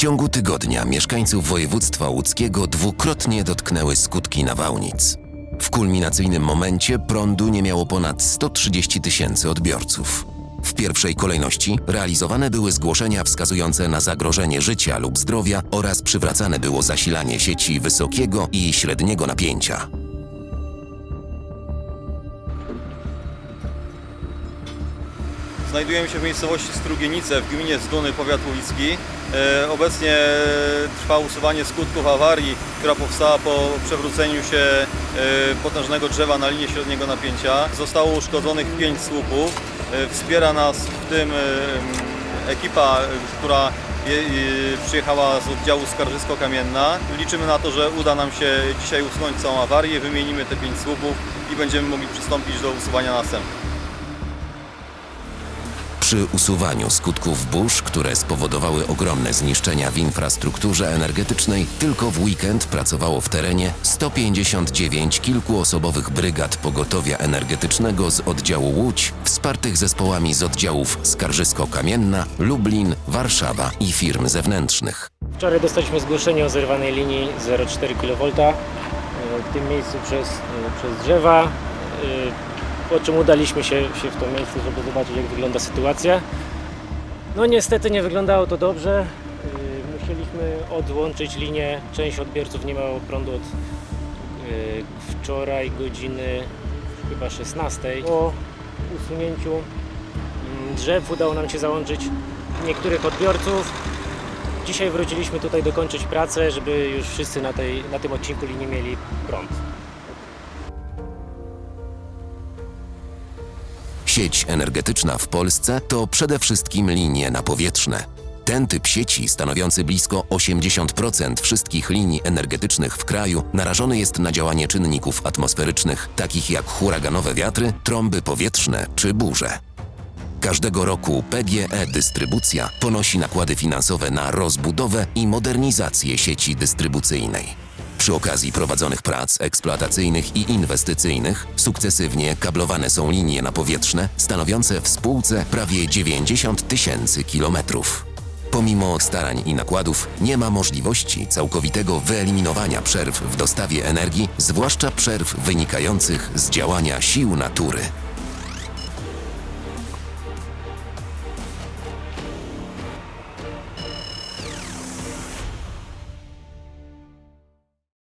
ciągu tygodnia mieszkańców województwa łódzkiego dwukrotnie dotknęły skutki nawałnic. W kulminacyjnym momencie prądu nie miało ponad 130 tysięcy odbiorców. W pierwszej kolejności realizowane były zgłoszenia wskazujące na zagrożenie życia lub zdrowia oraz przywracane było zasilanie sieci wysokiego i średniego napięcia. Znajdujemy się w miejscowości Strugienice w gminie Zduny, powiat łowicki. E, Obecnie trwa usuwanie skutków awarii, która powstała po przewróceniu się e, potężnego drzewa na linii średniego napięcia. Zostało uszkodzonych pięć słupów. E, Wspiera nas w tym ekipa, która je, przyjechała z oddziału Skarżysko-Kamienna. Liczymy na to, że uda nam się dzisiaj usunąć całą awarię, wymienimy te pięć słupów i będziemy mogli przystąpić do usuwania następnych. Przy usuwaniu skutków burz, które spowodowały ogromne zniszczenia w infrastrukturze energetycznej, tylko w weekend pracowało w terenie 159 kilkuosobowych brygad pogotowia energetycznego z oddziału Łódź, wspartych zespołami z oddziałów Skarżysko-Kamienna, Lublin, Warszawa i firm zewnętrznych. Wczoraj dostaliśmy zgłoszenie o zerwanej linii 0,4 kV e, w tym miejscu przez, e, przez drzewa. Po czym udaliśmy się, się w to miejsce, żeby zobaczyć jak wygląda sytuacja. No niestety nie wyglądało to dobrze. E, Musieliśmy odłączyć linię. Część odbiorców nie miało prądu od e, wczoraj godziny chyba 16. Po usunięciu mm, drzew udało nam się załączyć niektórych odbiorców. Dzisiaj wróciliśmy tutaj dokończyć pracę, żeby już wszyscy na, tej, na tym odcinku linii mieli prąd. Sieć energetyczna w Polsce to przede wszystkim linie napowietrzne. Ten typ sieci, stanowiący blisko 80% wszystkich linii energetycznych w kraju, narażony jest na działanie czynników atmosferycznych, takich jak huraganowe wiatry, trąby powietrzne czy burze. Każdego roku PGE Dystrybucja ponosi nakłady finansowe na rozbudowę i modernizację sieci dystrybucyjnej. Przy okazji prowadzonych prac eksploatacyjnych i inwestycyjnych sukcesywnie kablowane są linie napowietrzne stanowiące w spółce prawie 90 tysięcy kilometrów. Pomimo starań i nakładów nie ma możliwości całkowitego wyeliminowania przerw w dostawie energii, zwłaszcza przerw wynikających z działania sił natury.